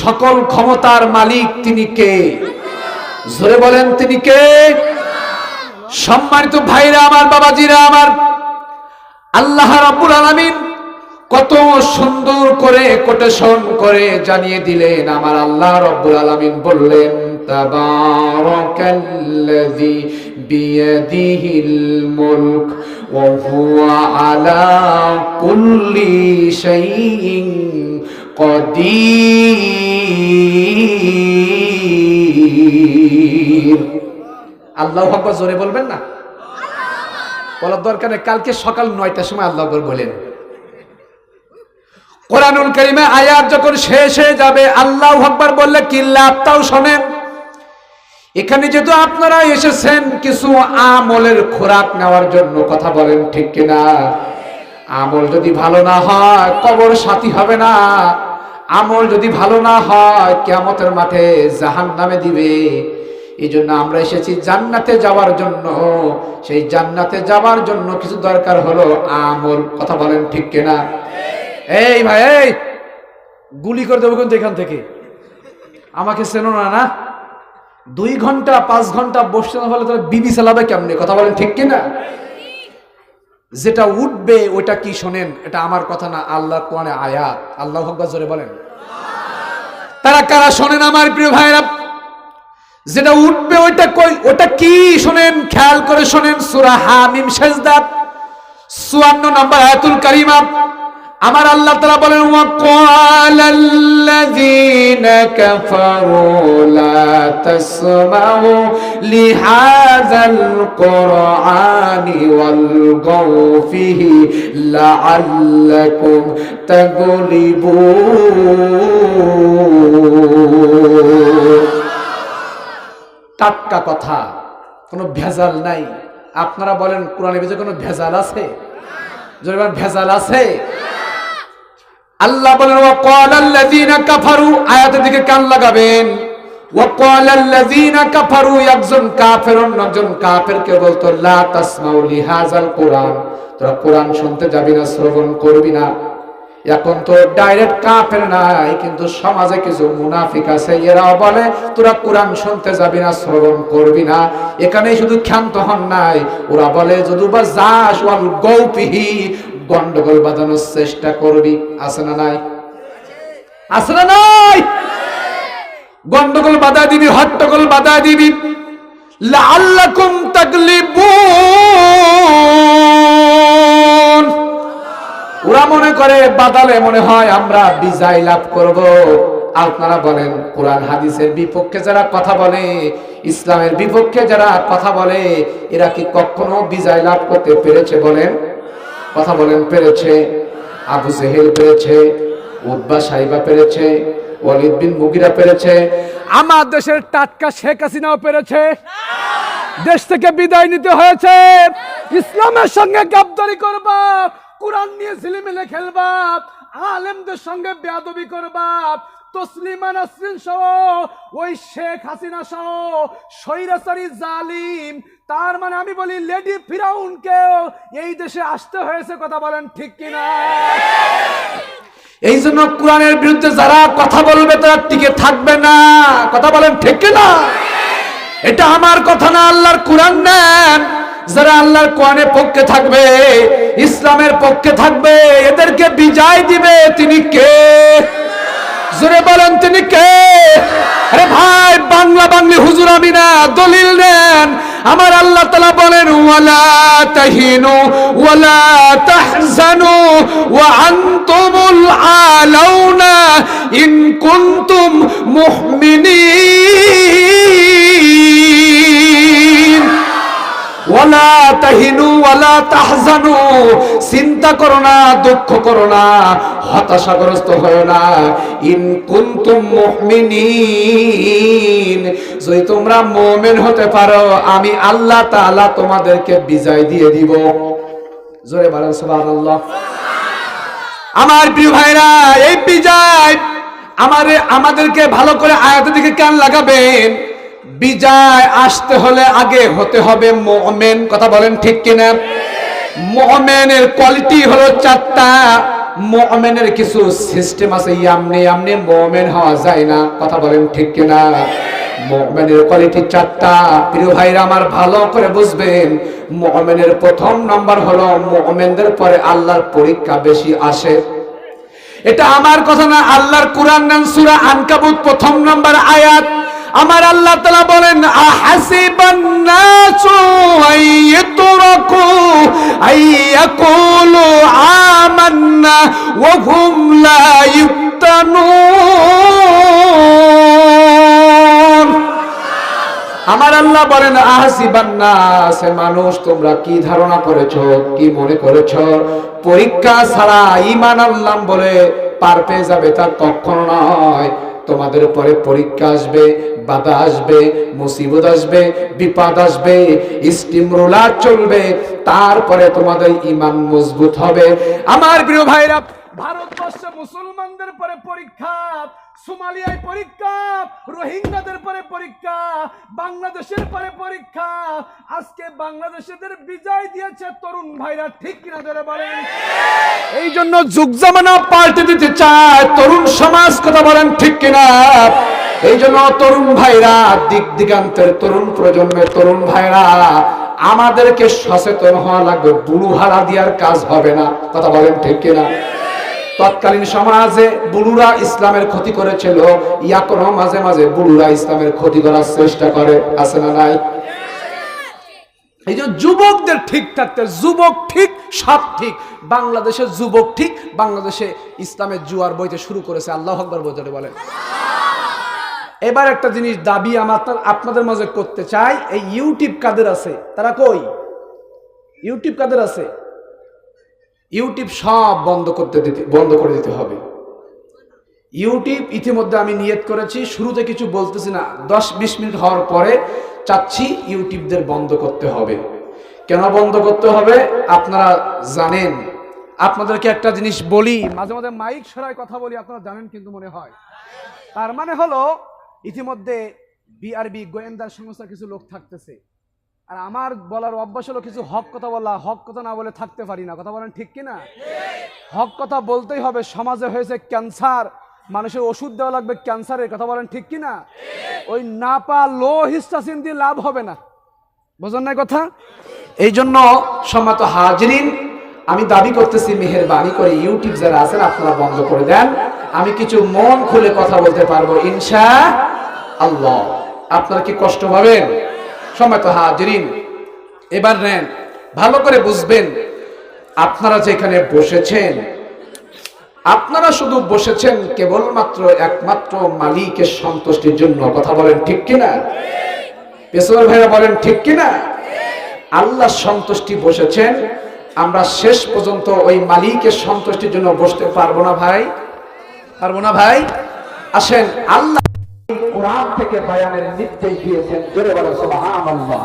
সকল ক্ষমতার মালিক তিনি কে? জোরে বলেন তিনি কে? সম্মানিত ভাইরা, আমার বাবাজিরা, আমার আল্লাহ রাব্বুল আলামিন কত সুন্দর করে কোটেশন করে জানিয়ে দিলেন। আমার আল্লাহ রব্বুল আলামিন বললেন, তাবারাকাল্লাযী বিয়াদিহিল মুলক ওয়া হুয়া আলা কুল্লি শাইইন কদির। আল্লাহু আকবার জোরে বলবেন না? বলার দরকার কালকে সকাল নয়টার সময় আল্লাহ আকবার বলেন। কোরআনুল কারিমে আয়াত যখন শেষ হয়ে যাবে, আল্লাহ আকবার বললে কি লাভ শোনেন? এখানে যেহেতু আপনারা এসেছেন, কিছু আমলের খোরাক নেওয়ার জন্য কথা বলেন ঠিক কিনা? আমল যদি ভালো না হয়, কবর সাথী হবে না। আমল যদি ভালো না হয়, কেয়ামতের মাঠে জাহান নামে দিবে। এই জন্য আমরা এসেছি জান্নাতে যাওয়ার জন্য। সেই জান্নাতে যাওয়ার জন্য কিছু দরকার হলো আমল। কথা বলেন ঠিক কিনা? এই ভাই, এই! গুলি করে দেবো কিন্তু এখান থেকে। আমাকে চেনো না না? দুই ঘণ্টা, পাঁচ ঘণ্টা বসতে না বলে তাহলে বিবি চালাবে কেমনে? কথা বলেন ঠিক কিনা? যেটা উঠবে ওটা কি শোনেন? এটা আমার কথা না আল্লাহ কোয়ানে আয়াত। আল্লাহ জোরে বলেন। তারা কারা শোনেন আমার প্রিয় ভাইরা যেটা উঠবে, ওইটা কই ওটা কি শোনেন? খেয়াল করে শোনেন। সুরা হামিম সেজদাত 54 নম্বর আয়াতুল কারিমা। আমার আল্লাহ তাআলা বলেন কুরআনি টাটকা কথা কোনো ভেজাল নাই। আপনারা বলেন কোরআনের ভিতরে কোনো ভেজাল আছে? বলেন, ভেজাল আছে। আল্লাহ বলেন ওয়া ক্বালাল্লাযীনা কাফারু আয়াতের দিকে কান লাগাবেন। ওয়া ক্বালাল্লাযীনা কাফারু একজন কাফের অন্যজন কাফেরকে বলতো, লা তাসমাউ লিহাযাল কোরআন তোরা কোরআন শুনতে যাবি না, শ্রবণ করবি না। এখন তো ডাইরেক্ট কাফের নাই, কিন্তু সমাজে কিছু মুনাফিক আছে, এরাও বলে, তোরা কোরআন শুনতে যাবি না, শ্রবণ করবি না। এখানে শুধু ক্ষান্ত হন নাই, ওরা বলে যদি বা যাস ওয়াল গৌপিহি গন্ডগোল বাঁধানোর চেষ্টা করবি, আছে না নাই? আছে না নাই? গন্ডগোল বাধা দিবি, হট্টগোল বাধা দিবি। লাআল্লাকুম তাগলিবুন। ওরা মনে করে, বাদালে মনে হয় আমরা বিজয় লাভ করব। আপনারা বলেন, কোরআন হাদিসের বিপক্ষে যারা কথা বলে, ইসলামের বিপক্ষে যারা কথা বলে, এরা কি কখনো বিজয় লাভ করতে পেরেছে বলেন? কথা বলেন, পেরেছে। আবু জেহেল পেরেছে উদ্বা সাইবা পেরেছে, ওয়ালিদ বিন মুগিরা পেরেছে। আমার দেশের টাটকা শেখ হাসিনাও পেরেছে। দেশ থেকে বিদায় নিতে হয়েছে। ইসলামের সঙ্গে গাবদারি করবা, কোরআন নিয়ে ঝিলিমিলে খেলবা, আলেমদের সঙ্গে বেয়াদবি করবা, তসলিমা নাসরিন সহ, ওই শেখ হাসিনা সহ, স্বৈরাচারী জালিম তার মানে আমি বলি, লেডি ফিরাউনকেও এই দেশে আসতে হয়েছে কথা বলেন ঠিক কিনা? এই জন্য কোরআনের বিরুদ্ধে যারা কথা বলবে, তারা টিকে থাকবে না। কথা বলেন ঠিক না এটা আমার কথা না, আল্লাহর কোরআন নেন। যারা আল্লাহর কোরআনের পক্ষে থাকবে, ইসলামের পক্ষে থাকবে, এদেরকে বিজয় দিবে, তিনি কে? জোরে বলেন তিনি কে? আরে ভাই, বাংলা বাংলি হুজুর আমি না, দলিল নেন আমার আল্লাহ তালা বলেন, ওয়ালা তাহিনু, ওয়ালা তাহজানু, ওয়া আনতুমুল আলাউনা ইন কুনতুম মুহমিনিন। ওয়ালা তাহিনু ওয়ালা তাহজানু। চিন্তা করো না, দুঃখ করো না, হতাশাগ্রস্ত হয় না। ইন কুনতুম মুমিনিন। যদি তোমরা মুমিন হতে পারো, আমি আল্লাহ তাআলা তোমাদেরকে বিজয় দিয়ে দিব। জোরে বলেন, সুবহানাল্লাহ। আমার প্রিয় ভাইরা, এই বিজয় আমারে আমাদেরকে ভালো করে আয়াতের দিকে কান লাগাবেন? বিজয় আসতে হলে আগে হতে হবে মোমেন। কথা বলেন ঠিক কিনা? মোমেনের কোয়ালিটি হলো চারটা। মুমিনের কিছু সিস্টেম আছে, ইয়ামনি আমনি মুমিন হওয়া যায় না। কথা বলেন ঠিক কিনা? মুমিনের কোয়ালিটি চারটা। প্রিয় ভাইরা আমার ভালো করে বুঝবেন, মুমিনের প্রথম নাম্বার হলো মুমিনদের পরে আল্লাহর পরীক্ষা বেশি আসে। এটা আমার কথা না, আল্লাহর কোরআন নাম সূরা আনকাবুত, প্রথম নাম্বার আয়াত। আমার আল্লাহ তাআলা বলেন আমান্না ওয়া হুম লা আমার আল্লাহ বলেন, আহাসিবান্নাস মানুষ, তোমরা কি ধারণা করেছ, কি মনে করেছ? পরীক্ষা ছাড়া ইমান আল্লাহ বলে পার পেয়ে যাবে তা কখনো নয়। তোমাদের উপরে পরীক্ষা আসবে, বাধা আসবে, মুসিবত আসবে, বিপদ আসবে স্টিম রোলার চলবে, তারপরে তোমাদের ইমান মজবুত হবে। আমার প্রিয় ভাইরা, ভারতবর্ষে মুসলমানদের পরে পরীক্ষা সোমালিয়ায় পরীক্ষা, রোহিঙ্গাদের পরে পরীক্ষা, বাংলাদেশের পরে পরীক্ষা। আজকে বাংলাদেশের বিজয় দিয়েছে তরুণ ভাইরা, ঠিক কিনা ধরে বলেন? এই জন্য যুগ জামানা পাল্টে দিতে চায় তরুণ সমাজ, কথা বলেন ঠিক কিনা? এই জন্য তরুণ ভাইরা, দিক দিগান্তের তরুণ প্রজন্মের তরুণ ভাইরা, আমাদেরকে সচেতন হওয়া লাগবে, বুড়ু হারা দেওয়ার কাজ হবে না, কথা বলেন ঠিক কিনা? তৎকালীন সমাজে বুড়ুরা ইসলামের ক্ষতি করেছিল। ইয়াকনো মাঝে মাঝে বুড়ুরা ইসলামের ক্ষতি করার চেষ্টা করে। আছে না নাই? এই যে যুবকদের ঠিক থাকতে, যুবক ঠিক, সব ঠিক। বাংলাদেশের যুবক ঠিক, বাংলাদেশে ইসলামের জুয়ার বইতে শুরু করেছে। আল্লাহ আকবর বলতে বলেন। এবার একটা জিনিস দাবি আমার আপনাদের মাঝে করতে চাই। এই ইউটিউব কাদের আছে? তারা কই? ইউটিউব কাদের আছে? ইউটিউব সব বন্ধ করতে দিতে, বন্ধ করে দিতে হবে। ইউটিউব ইতিমধ্যে আমি নিয়ত করেছি, শুরুতে কিছু বলতেছি না, দশ বিশ মিনিট হওয়ার পরে চাচ্ছি ইউটিউবদের বন্ধ করতে হবে। কেন বন্ধ করতে হবে? আপনারা জানেন। আপনাদেরকে একটা জিনিস বলি, মাঝে মাঝে মাইক সরায় কথা বলি, আপনারা জানেন কিন্তু মনে হয়। তার মানে হলো, ইতিমধ্যে বিআরবি গোয়েন্দা সংস্থার কিছু লোক থাকতেছে। আর আমার বলার অভ্যাস হলো কিছু হক কথা বলা, হক কথা না বলে থাকতে পারি না। কথা বলেন ঠিক কিনা হক কথা বলতেই হবে, সমাজে হয়েছে ক্যান্সার, মানুষের ওষুধ দেওয়া লাগবে ক্যান্সারের, কথা বলেন ঠিক কিনা ওই না পা লো হিস্টাসিন দিয়ে লাভ হবে না। বোঝেন না কথা? এই জন্য সম্মত হাজরিন, আমি দাবি করতেছি, মেহেরবানি করে ইউটিউব যারা আছেন, আপনারা বন্ধ করে দেন। আমি কিছু মন খুলে কথা বলতে পারব, ইনশা আল্লাহ। আপনারা কি কষ্ট পাবেন? সম্মত হাজরিন। এবার নেন, ভালো করে বুঝবেন, আপনারা যেখানে বসেছেন, আপনারা শুধু বসেছেন কেবলমাত্র একমাত্র মালিকের সন্তুষ্টির জন্য, কথা বলেন ঠিক কিনা? পেশোয়ার ভাইরা বলেন ঠিক কিনা? আল্লাহ সন্তুষ্টি বসেছেন, আমরা শেষ পর্যন্ত ওই মালিকের সন্তুষ্টির জন্য বসতে পারব না ভাই? পারব না ভাই? আসেন, আল্লাহ কোরআন থেকে বায়ানের নির্দেশ দিয়েছেন। জোরে বলে সুবহানাল্লাহ।